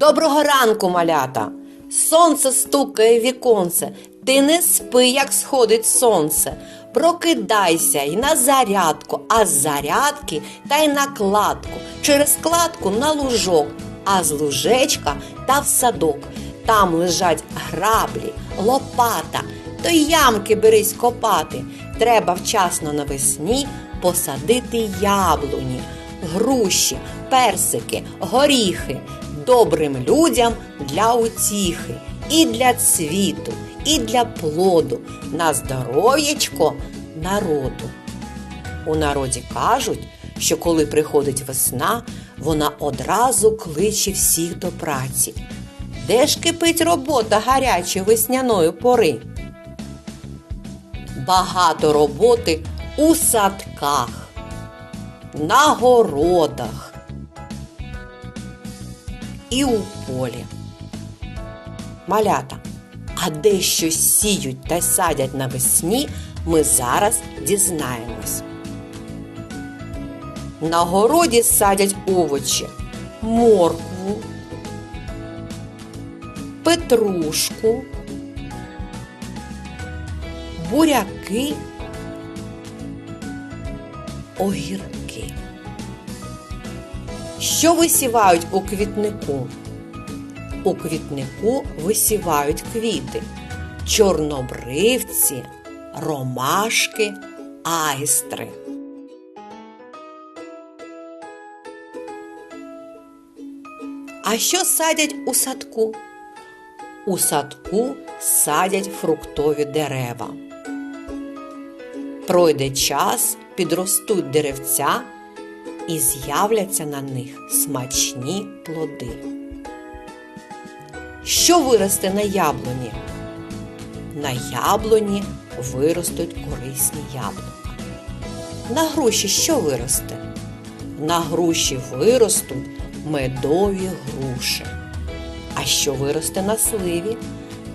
Доброго ранку, малята! Сонце стукає віконце, ти не спи, як сходить сонце. Прокидайся й на зарядку, а з зарядки та й на кладку. Через кладку на лужок, а з лужечка та в садок. Там лежать граблі, лопата, то ямки берись копати. Треба вчасно навесні посадити яблуні, груші, персики, горіхи добрим людям для утіхи, і для цвіту, і для плоду, на здоров'ячко народу. У народі кажуть, що коли приходить весна, вона одразу кличе всіх до праці. Де ж кипить робота гарячої весняної пори? Багато роботи у садках, на городах і у полі. Малята, а де що сіють та садять навесні, ми зараз дізнаємось. На городі садять овочі, моркву, петрушку, буряки, огірки. Що висівають у квітнику? У квітнику висівають квіти, чорнобривці, ромашки, айстри. А що садять у садку? У садку садять фруктові дерева. Пройде час, підростуть деревця і з'являться на них смачні плоди. Що виросте на яблуні? На яблуні виростуть корисні яблука. На груші що виросте? На груші виростуть медові груші. А що виросте на сливі?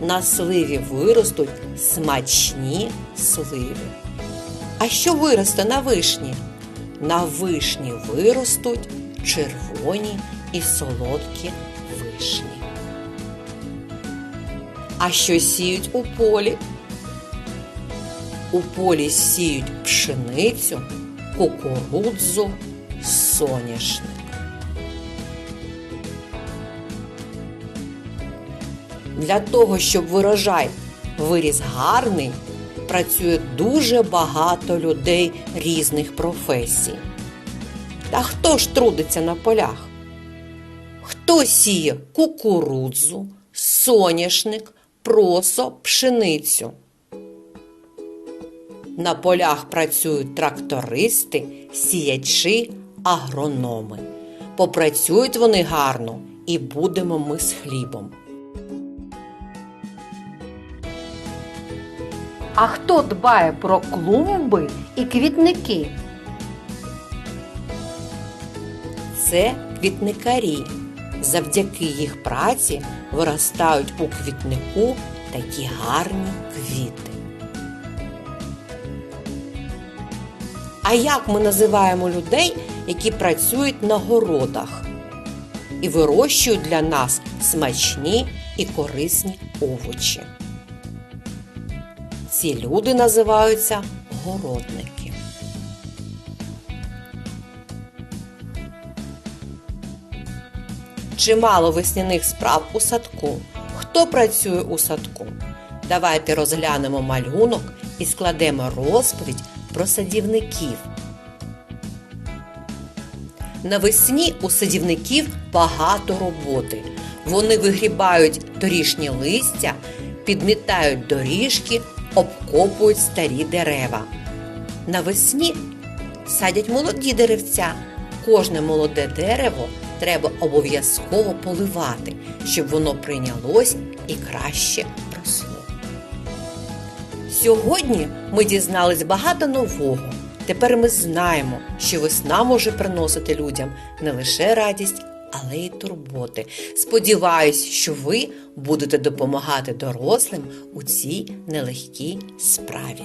На сливі виростуть смачні сливи. А що виросте на вишні? На вишні виростуть червоні і солодкі вишні. А що сіють у полі? У полі сіють пшеницю, кукурудзу, соняшник. Для того, щоб врожай виріс гарний, працює дуже багато людей різних професій. Та хто ж трудиться на полях? Хто сіє кукурудзу, соняшник, просо, пшеницю? На полях працюють трактористи, сіячі, агрономи. Попрацюють вони гарно і будемо ми з хлібом. А хто дбає про клумби і квітники? Це квітникарі. Завдяки їх праці виростають у квітнику такі гарні квіти. А як ми називаємо людей, які працюють на городах і вирощують для нас смачні і корисні овочі? Ці люди називаються городники. Чимало весняних справ у садку. Хто працює у садку? Давайте розглянемо малюнок і складемо розповідь про садівників. Навесні у садівників багато роботи. Вони вигрібають доріжні листя, підмітають доріжки, обкопують старі дерева. Навесні садять молоді деревця. Кожне молоде дерево треба обов'язково поливати, щоб воно прийнялось і краще росло. Сьогодні ми дізнались багато нового. Тепер ми знаємо, що весна може приносити людям не лише радість, але й турботи. Сподіваюсь, що ви будете допомагати дорослим у цій нелегкій справі.